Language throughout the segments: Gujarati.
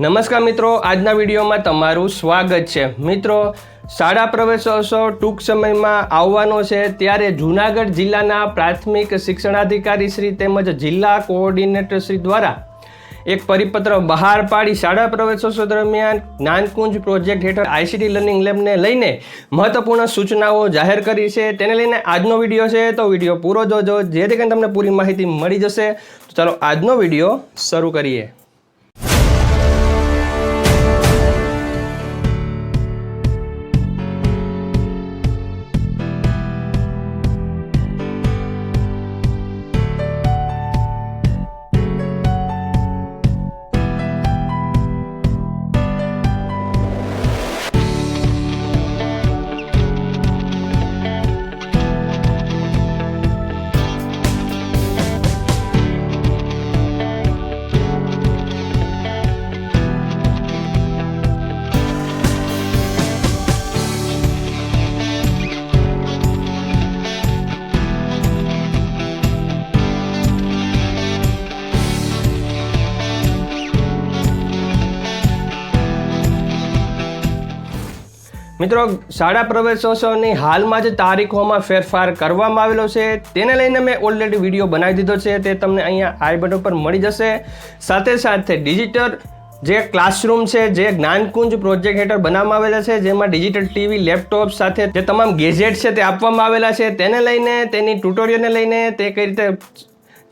નમસ્કાર મિત્રો, આજના વિડીયોમાં તમારું સ્વાગત છે. મિત્રો, શાળા પ્રવેશોત્સવ ટૂંક સમયમાં આવવાનો છે. ત્યારે જૂનાગઢ જિલ્લાના પ્રાથમિક શિક્ષણાધિકારી શ્રી તેમજ જિલ્લા કોઓર્ડિનેટર શ્રી દ્વારા એક પરિપત્ર બહાર પાડી શાળા પ્રવેશોત્સવ દરમિયાન જ્ઞાનકુંજ પ્રોજેક્ટ હેઠળ આઈસીટી લર્નિંગ લેબને લઈને મહત્વપૂર્ણ સૂચનાઓ જાહેર કરી છે. તેને લઈને આજનો વીડિયો છે. તો વીડિયો પૂરો જોજો. જેથી કરીને તમને પૂરી માહિતી મળી જશે. તો ચાલો આજનો વીડિયો શરૂ કરીએ. મિત્રો, શાળા પ્રવેશોત્સવની હાલમાં જ તારીખોમાં ફેરફાર કરવામાં આવેલો છે. તેને લઈને મેં ઓલરેડી વીડિયો બનાવી દીધો છે. તે તમને અહીંયા આઈ બટન પર મળી જશે. સાથે સાથે ડિજિટલ જે ક્લાસરૂમ છે, જે જ્ઞાનકુંજ પ્રોજેક્ટ હેઠળ બનાવવામાં આવેલા છે, જેમાં ડિજિટલ ટીવી લેપટોપ સાથે જે તમામ ગેજેટ છે તે આપવામાં આવેલા છે. તેને લઈને, તેની ટ્યુટોરિયલને લઈને તે કઈ રીતે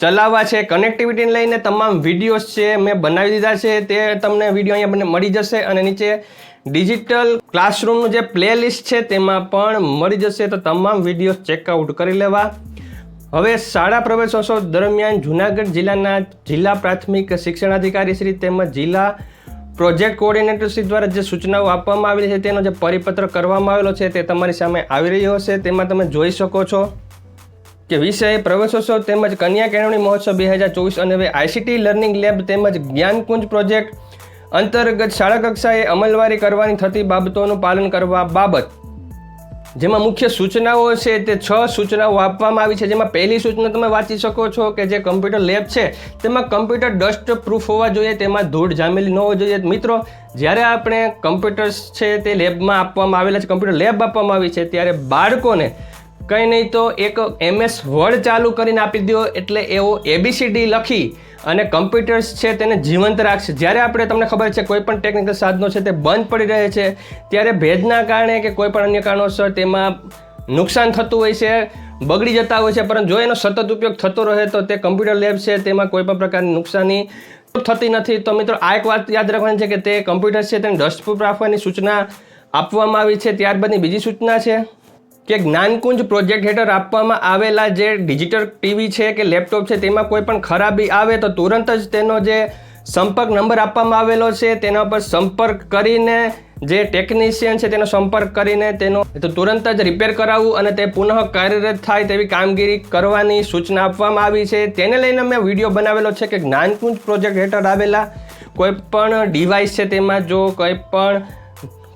ચલાવવા છે કનેક્ટિવિટીને લઈને તમામ વિડીયોઝ છે મેં બનાવી દીધા છે, તે તમને વીડિયો અહીંયા મને મળી જશે અને નીચે ડિજિટલ ક્લાસરૂમનું જે પ્લેલિસ્ટ છે તેમાં પણ મળી જશે, તો તમામ વીડિયો ચેકઆઉટ કરી લેવા. હવે શાળા પ્રવેશોત્સવ દરમિયાન જૂનાગઢ જિલ્લાના જિલ્લા પ્રાથમિક શિક્ષણાધિકારી શ્રી તેમજ જિલ્લા પ્રોજેક્ટ કોઓર્ડિનેટર શ્રી દ્વારા જે સૂચનાઓ આપવામાં આવેલી છે, તેનો જે પરિપત્ર કરવામાં આવેલો છે, તે તમારી સામે આવી રહ્યો હશે, તેમાં તમે જોઈ શકો છો. કે વિષય, પ્રવેશોત્સવ તેમજ કન્યા કેળવણી મહોત્સવ બે હજાર ચોવીસ અને હવે આઈસીટી લર્નિંગ લેબ તેમજ જ્ઞાનકુંજ પ્રોજેક્ટ અંતર્ગત શાળા કક્ષાએ અમલવારી કરવાની થતી બાબતોનું પાલન કરવા બાબત. જેમાં મુખ્ય સૂચનાઓ છે તે છ સૂચનાઓ આપવામાં આવી છે. જેમાં પહેલી સૂચના તમે વાંચી શકો છો કે જે કમ્પ્યુટર લેબ છે, તેમાં કમ્પ્યુટર ડસ્ટ પ્રૂફ હોવા જોઈએ, તેમાં ધૂળ જામેલી ન હોવી જોઈએ. મિત્રો, જ્યારે આપણે કમ્પ્યુટર્સ છે તે લેબમાં આપવામાં આવેલા છે, કમ્પ્યુટર લેબ આપવામાં આવી છે, ત્યારે બાળકોને કંઈ નહીં તો એક એમએસ વર્ડ ચાલુ કરીને આપી દો એટલે એવો એબીસીડી લખી અને કમ્પ્યુટર્સ છે તેને જીવંત રાખશે. જ્યારે આપણે તમને ખબર છે કોઈ પણ ટેકનિકલ સાધનો છે તે બંધ પડી રહે છે, ત્યારે ભેજના કારણે કે કોઈ પણ અન્ય કારણોસર તેમાં નુકસાન થતું હોય છે, બગડી જતા હોય છે, પરંતુ જો એનો સતત ઉપયોગ થતો રહે તો તે કમ્પ્યુટર લેબ છે તેમાં કોઈ પણ પ્રકારની નુકસાની થતી નથી. તો મિત્રો, આ એક વાત યાદ રાખવાની છે કે તે કમ્પ્યુટર છે તેને ડસ્ટપ્રૂફ રાખવાની સૂચના આપવામાં આવી છે. ત્યારબાદની બીજી સૂચના છે. કે જ્ઞાનકુંજ પ્રોજેક્ટ હેઠળ આપવામાં આવેલા જે ડિજિટલ ટીવી છે કે લેપટોપ છે, તેમાં કોઈ પણ ખરાબી આવે તો તુરંત જ તેનો જે સંપર્ક નંબર આપવામાં આવેલો છે, તેના પર સંપર્ક કરીને જે ટેકનિશિયન છે, તેનો સંપર્ક કરીને તેનો તો તુરંત જ રિપેર કરાવવું અને તે પુનઃ કાર્યરત થાય તેવી કામગીરી કરવાની સૂચના આપવામાં આવી છે. તેને લઈને મેં વીડિયો બનાવેલો છે કે જ્ઞાનકુંજ પ્રોજેક્ટ હેઠળ આવેલા કોઈ પણ ડિવાઇસ છે, તેમાં જો કોઈ પણ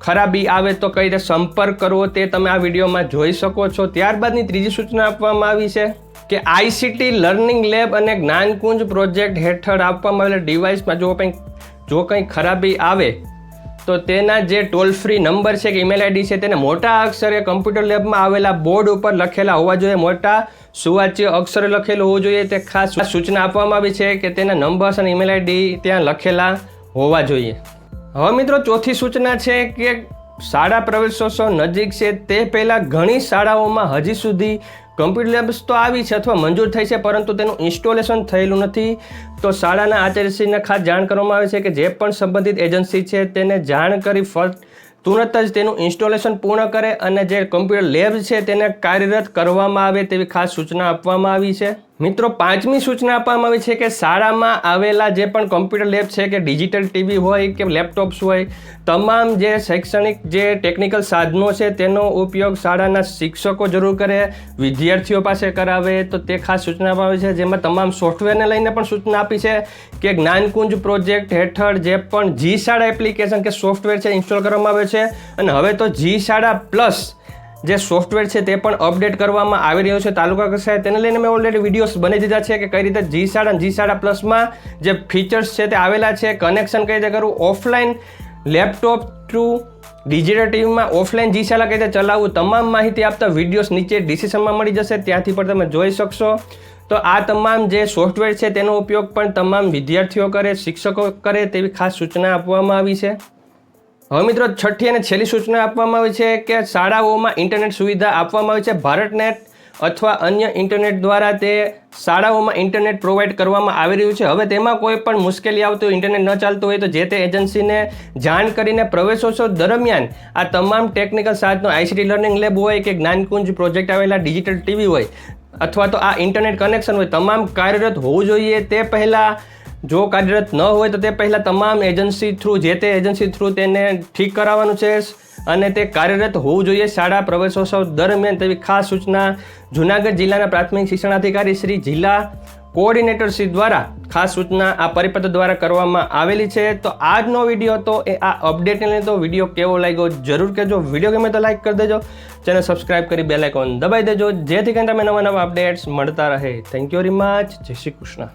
ખરાબી આવે તો કઈ રીતે સંપર્ક કરવો તે તમે આ વિડીયોમાં જોઈ શકો છો. ત્યારબાદની ત્રીજી સૂચના આપવામાં આવી છે કે આઈસીટી લર્નિંગ લેબ અને જ્ઞાનકુંજ પ્રોજેક્ટ હેઠળ આપવામાં આવેલા ડિવાઇસમાં જો કંઈ જો કંઈ ખરાબી આવે તો તેના જે ટોલ ફ્રી નંબર છે કે ઈમેલ આઈડી છે તેને મોટા અક્ષરે કમ્પ્યુટર લેબમાં આવેલા બોર્ડ ઉપર લખેલા હોવા જોઈએ. મોટા સુવાચ્ય અક્ષરે લખેલું હોવું જોઈએ. તે ખાસ સૂચના આપવામાં આવી છે કે તેના નંબર્સ અને ઈમેલ આઈડી ત્યાં લખેલા હોવા જોઈએ. હવે મિત્રો, ચોથી સૂચના છે કે શાળા પ્રવેશોત્સવ નજીક છે. તે પહેલાં ઘણી શાળાઓમાં હજી સુધી કમ્પ્યુટર લેબ્સ તો આવી છે અથવા મંજૂર થઈ છે, પરંતુ તેનું ઇન્સ્ટોલેશન થયેલું નથી. તો શાળાના આચાર્યશ્રીને ખાસ જાણ કરવામાં આવે છે કે જે પણ સંબંધિત એજન્સી છે તેને જાણ કરી ફર્સ્ટ તુરંત જ તેનું ઇન્સ્ટોલેશન પૂર્ણ કરે અને જે કમ્પ્યુટર લેબ છે તેને કાર્યરત કરવામાં આવે તેવી ખાસ સૂચના આપવામાં આવી છે. મિત્રો, પાંચમી સૂચના આપવામાં આવી છે કે શાળામાં આવેલા જે પણ કોમ્પ્યુટર લેબ છે કે ડિજિટલ ટીવી હોય કે લેપટોપ્સ હોય, તમામ જે શૈક્ષણિક જે ટેકનિકલ સાધનો છે તેનો ઉપયોગ શાળાના શિક્ષકો જરૂર કરે, વિદ્યાર્થીઓ પાસે કરાવે. તો તે ખાસ સૂચના આપવામાં આવી છે, જેમાં તમામ સોફ્ટવેરને લઈને પણ સૂચના આપી છે કે જ્ઞાનકુંજ પ્રોજેક્ટ હેઠળ જે પણ જી શાળા એપ્લિકેશન કે સોફ્ટવેર છે ઇન્સ્ટોલ કરવામાં આવે છે. અને હવે તો જી શાળા પ્લસ જે સોફ્ટવેર છે તે પણ અપડેટ કરવામાં આવી રહ્યો છે. તાલુકા કક્ષાએ તેને લઈને મેં ઓલરેડી વિડીયોઝ બની દીધા છે કે કઈ રીતે જી શાળા જી શાળા પ્લસમાં જે ફીચર્સ છે તે આવેલા છે. કનેક્શન કઈ રીતે કરવું? ઓફલાઈન લેપટોપ થ્રુ ડિજિટલ ટીવીમાં ઓફલાઈન જી શાળા કઈ રીતે ચલાવવું? તમામ માહિતી આપતા વિડીયોઝ નીચે ડિસ્ક્રિપ્શનમાં મળી જશે. ત્યાંથી પણ તમે જોઈ શકશો. તો આ તમામ જે સોફ્ટવેર છે તેનો ઉપયોગ પણ તમામ વિદ્યાર્થીઓ કરે, શિક્ષકો કરે તેવી ખાસ સૂચના આપવામાં આવી છે. હવે મિત્રો છઠ્ઠી અને છેલ્લી સૂચના આપવામાં આવી છે કે શાળાઓમાં ઇન્ટરનેટ સુવિધા આપવામાં આવી છે. ભારતનેટ અથવા અન્ય ઇન્ટરનેટ દ્વારા તે શાળાઓમાં ઇન્ટરનેટ પ્રોવાઈડ કરવામાં આવી રહ્યું છે. હવે તેમાં કોઈ પણ મુશ્કેલી આવતી હોય, ઇન્ટરનેટ ન ચાલતું હોય તો જે તે એજન્સીને જાણ કરીને પ્રવેશોત્સવ દરમિયાન આ તમામ ટેકનિકલ સાધનો, આઈસીટી લર્નિંગ લેબ હોય કે જ્ઞાનકુંજ પ્રોજેક્ટ આવેલા ડિજિટલ ટીવી હોય અથવા તો આ ઇન્ટરનેટ કનેક્શન હોય, તમામ કાર્યરત હોવું જોઈએ તે પહેલાં જો કાર્યરત ન હોય તો તે પહેલાં તમામ એજન્સી થ્રુ, જે તે એજન્સી થ્રુ તેને ઠીક કરાવવાનું છે અને તે કાર્યરત હોવું જોઈએ શાળા પ્રવેશોત્સવ દરમિયાન. તેવી ખાસ સૂચના જૂનાગઢ જિલ્લાના પ્રાથમિક શિક્ષણાધિકારી શ્રી જિલ્લા કોઓર્ડિનેટર શ્રી દ્વારા ખાસ સૂચના આ પરિપત્ર દ્વારા કરવામાં આવેલી છે. તો આજનો વીડિયો હતો એ આ અપડેટને લઈને તો વીડિયો કેવો લાગ્યો જરૂર કહેજો. વીડિયો ગમે તો લાઈક કરી દેજો. ચેનલ સબસ્ક્રાઇબ કરી બેલાઇકોન દબાઈ દેજો. જેથી કરીને તમે નવા નવા અપડેટ્સ મળતા રહે. થેન્ક યુ વેરી મચ જય શ્રી કૃષ્ણ.